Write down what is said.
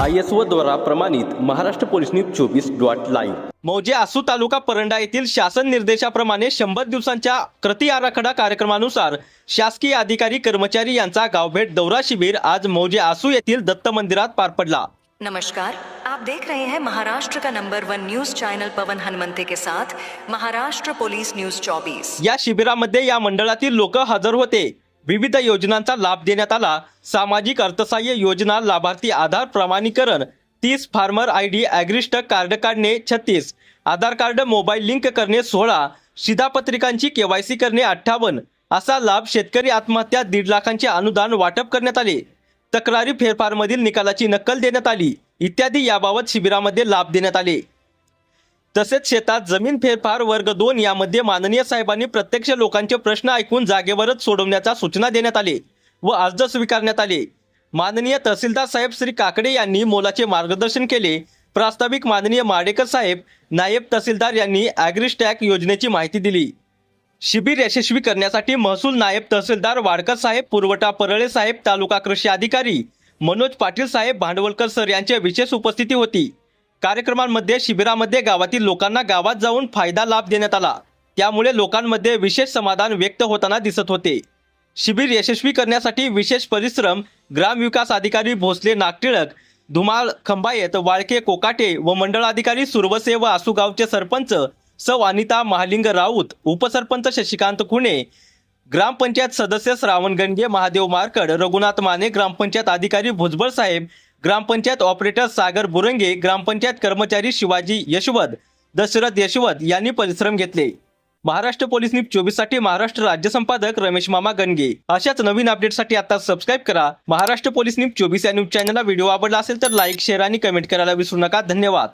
I S O द्वारा प्रमाणित Maharashtra police news चोवीस डॉट लाईव्ह. मौजे आसू तालुका परंडा येथील शासन निर्देशाप्रमाणे शंभर दिवसांच्या कृती आराखडा कार्यक्रमानुसार शासकीय अधिकारी कर्मचारी यांचा गावभेट दौरा शिबिर आज मौजे आसू येथील दत्त मंदिरात पार पडला. नमस्कार. आप देख रहे हैं महाराष्ट्र का number one news channel Pawan Hanumante के साथ महाराष्ट्र पुलिस न्यूज 24 या शिबिरामध्ये या मंडळातील लोक हजर होते. विविध योजनांचा लाभ देण्यात आला. सामाजिक अर्थसहाय्य योजना लाभार्थी आधार प्रमाणीकरण तीस farmer I D AgriStack card काढणे छत्तीस. आधार कार्ड मोबाईल लिंक करणे सोळा. शिधापत्रिकांची केवायसी करणे अठ्ठावन्न. असा लाभ शेतकरी आत्महत्या दीड लाखांचे अनुदान वाटप करण्यात आले. तक्रारी फेरफारमधील निकालाची नक्कल देण्यात आली. इत्यादी याबाबत शिबिरामध्ये लाभ देण्यात आले. तसेच शेतात जमीन फेरफार वर्ग दोन यामध्ये माननीय साहेबांनी प्रत्यक्ष लोकांचे प्रश्न ऐकून जागेवरच सोडवण्याच्या सूचना देण्यात आले व अर्ज स्वीकारण्यात आले. माननीय तहसीलदार साहेब श्री काकडे यांनी मोलाचे मार्गदर्शन केले. प्रास्ताविक माननीय माडेकर साहेब नायब तहसीलदार यांनी ॲग्रिस्टॅक योजनेची माहिती दिली. शिबिर यशस्वी करण्यासाठी महसूल नायब तहसीलदार वाडकर साहेब पुरवठा परळे साहेब तालुका कृषी अधिकारी मनोज पाटील साहेब भांडवलकर सर यांची विशेष उपस्थिती होती. कार्यक्रमांमध्ये शिबिरामध्ये गावातील लोकांना गावात जाऊन फायदा लाभ देण्यात आला. त्यामुळे लोकांमध्ये विशेष समाधान व्यक्त होताना दिसत होते. शिबिर यशस्वी करण्यासाठी विशेष परिश्रम ग्रामविकास अधिकारी भोसले नागटिळक धुमाळ खंबायत वाळके कोकाटे व मंडळ अधिकारी सुरवसे व आसुगावचे सरपंच सौ. अनिता महालिंग राऊत उपसरपंच शशिकांत खुणे ग्रामपंचायत सदस्य श्रावण गणगे महादेव मारकड रघुनाथ माने ग्रामपंचायत अधिकारी भुजबळ साहेब ग्रामपंचायत ऑपरेटर सागर बुरंगे ग्रामपंचायत कर्मचारी शिवाजी यशवद दशरथ यशवद यांनी परिश्रम घेतले. महाराष्ट्र पोलीस न्यूज चोवीससाठी महाराष्ट्र राज्य संपादक रमेश मामा गणगे. अशाच नवीन अपडेटसाठी आता सबस्क्राईब करा. महाराष्ट्र पोलीस न्यूज चोवीस या न्यूज चॅनलला व्हिडिओ आवडला असेल तर लाईक शेअर आणि कमेंट करायला विसरू नका. धन्यवाद.